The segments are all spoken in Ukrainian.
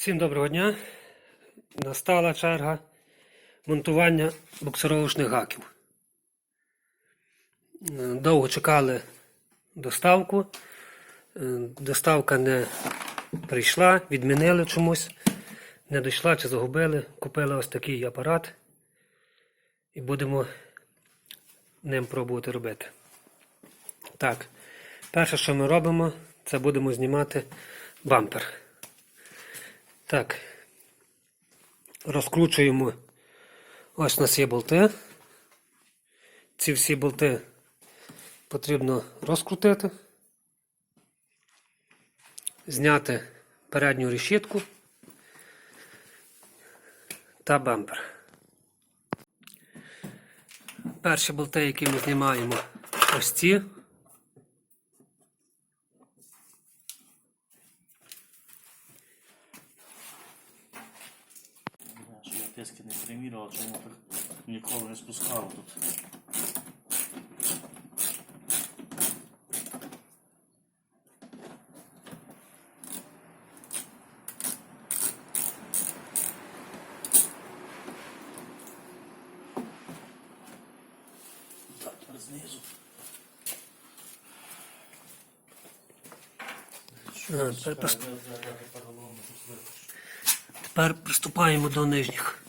Всім доброго дня. Настала черга монтування буксировочних гаків. Довго чекали доставку. Доставка не прийшла, відмінили чомусь. Не дійшла чи загубили. Купили ось такий апарат і будемо ним пробувати робити. Так, перше, що ми робимо, це будемо знімати бампер. Так. Розкручуємо. Ось у нас є болти. Ці всі болти потрібно розкрутити. Зняти передню решітку та бампер. Перші болти, які ми знімаємо, ось ці. Тиски не примірював, чому так ніколи не спускав тут. Так, тепер знизу. Тепер, тепер приступаємо до нижніх.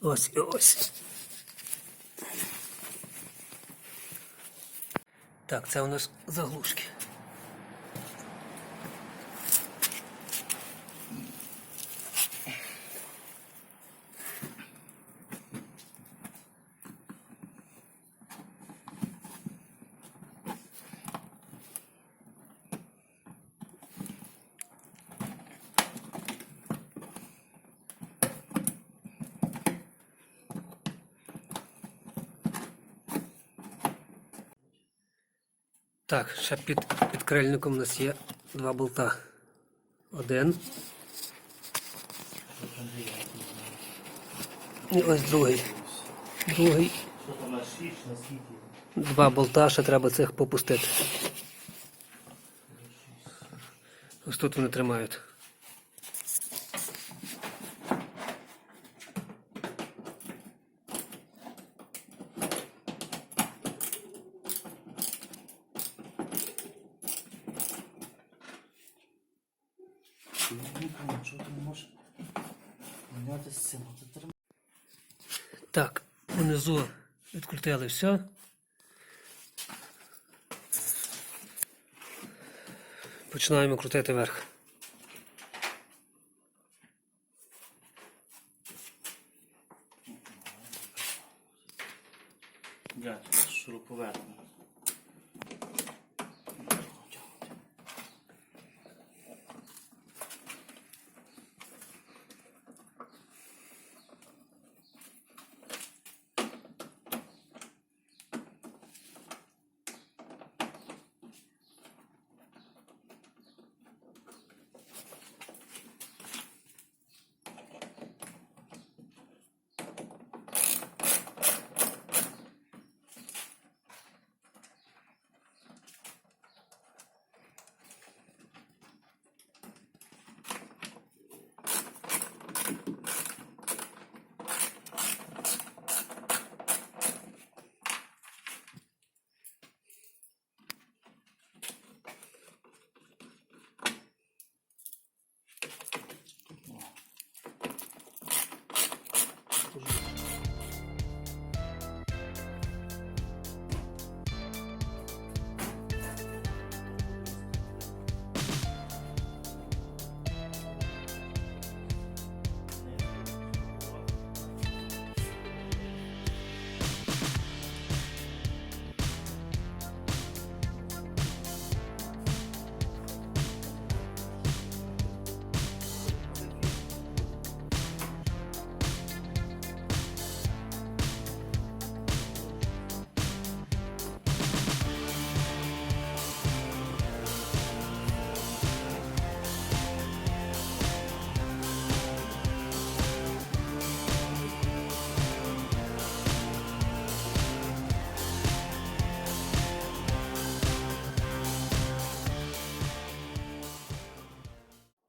Ось і ось. Так, це у нас заглушки. Так, ще під підкрильником у нас є два болта. Один. І ось другий. Другий. Що там на 6, на скільки? Два болта, ще треба цих попустити. Ось тут вони тримають. Я не пам'ятаю, що ти не можеш міняти з цим. Так, внизу відкрутили все. Починаємо крутити вверх.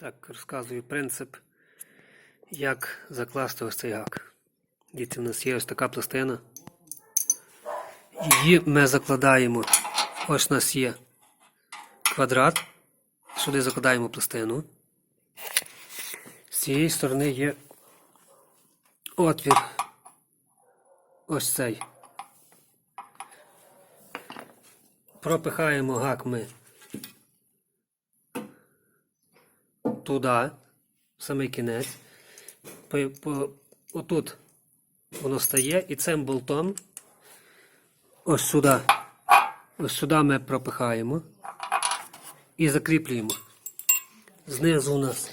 Так, розказую принцип, як закласти ось цей гак. Діти, в нас є ось така пластина. Її ми закладаємо. Ось у нас є квадрат. Сюди закладаємо пластину. З цієї сторони є отвір. Ось цей. Пропихаємо гак ми туди, в самий кінець. Отут воно стає, і цим болтом ось сюди. Ось сюди ми пропихаємо і закріплюємо. Знизу у нас.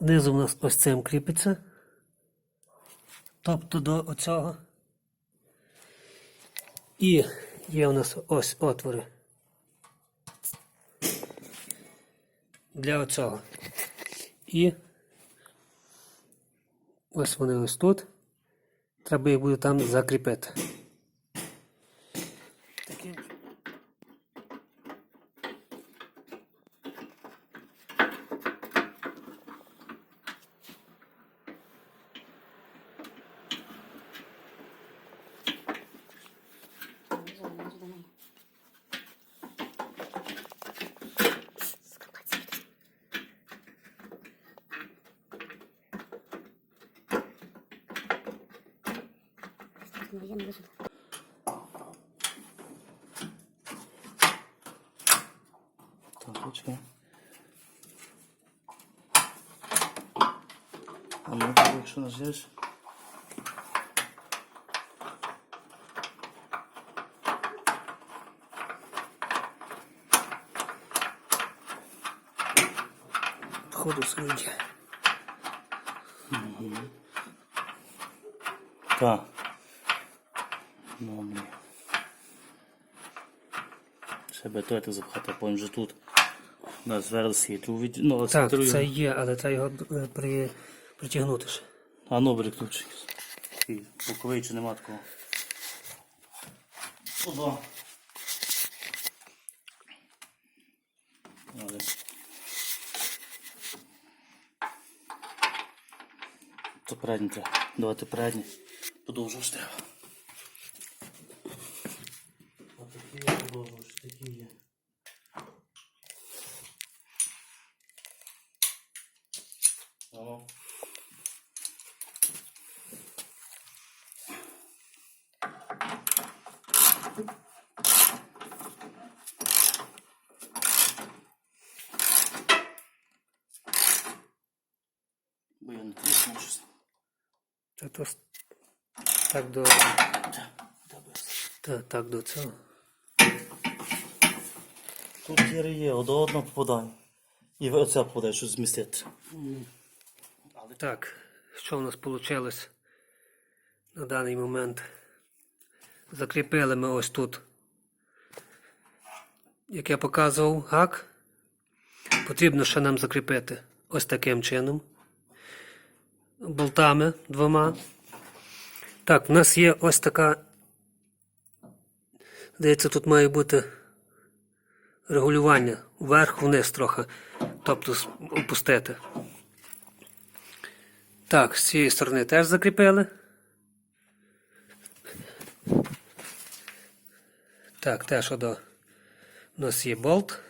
Знизу у нас ось цим кріпиться. Тобто до оцього. І є у нас ось отвори. Для оцього. І ось вони ось тут. Треба їх буде там закріпити. Таким. Я не вижу. Так, почекай. А ну, якщо нажмеш. Ходу свиньки. Так. Добре. Ще би то запхати, потім вже тут. На зверсі. Ту від... Ну, Так, центрую. це є, але треба його е, при... притягнути ще. А ну. Такий боковий чи нема такого. Але. То передній треба. Давайте передній. Подовжуєш треба. А такі є подовжуєш, такі є. Ага. Бо я не тріснув щось. Це то так до. Так, так до цього. Тут діри є, до одного попадає. І оце попадає, що змістити. Так, що в нас вийшло на даний момент? Закріпили ми ось тут. Як я показував гак, потрібно ще нам закріпити ось таким чином. Болтами двома. Так, в нас є ось така. Здається, тут має бути регулювання вверх-вниз трохи. Тобто опустити. Так, з цієї сторони теж закріпили. Так, теж одо. У нас є болт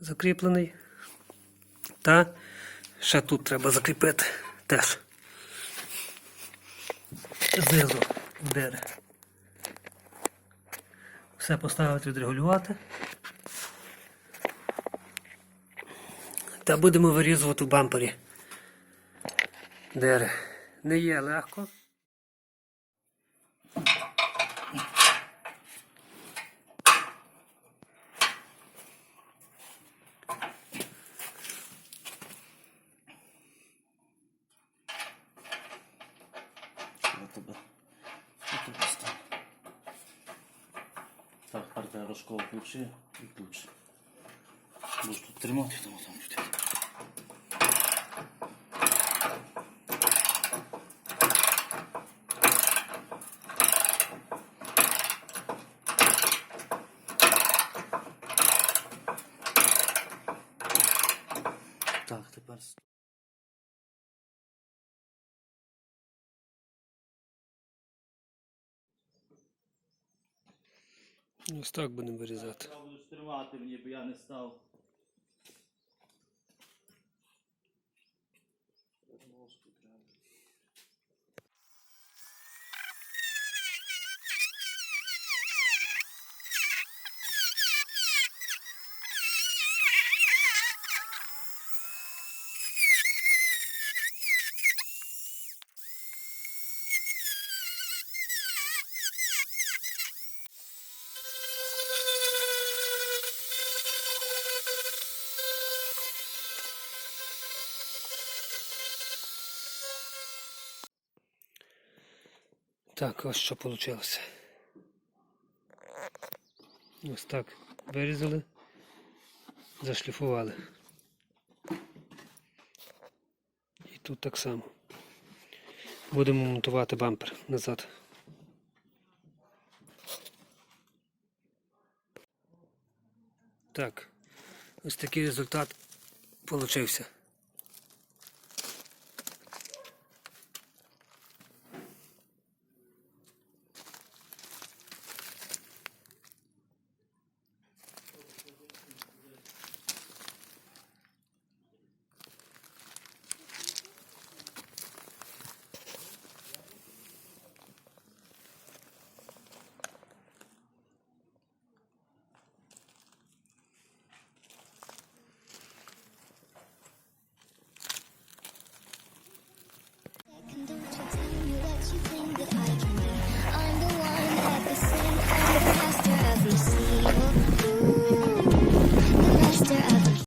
закріплений. Та ще тут треба закріпити теж. Знизу вдери. Все поставити, відрегулювати. Та будемо вирізувати в бампері. дере. Не є легко. Так, тепер рожково ключі і ключ. Тут тримати, тому там буде. Ось так будемо вирізати. Треба буду стримати мені, бо я не став. Так, ось що вийшло. Ось так вирізали, зашліфували. І тут так само. Будемо монтувати бампер назад. Так, ось такий результат получився.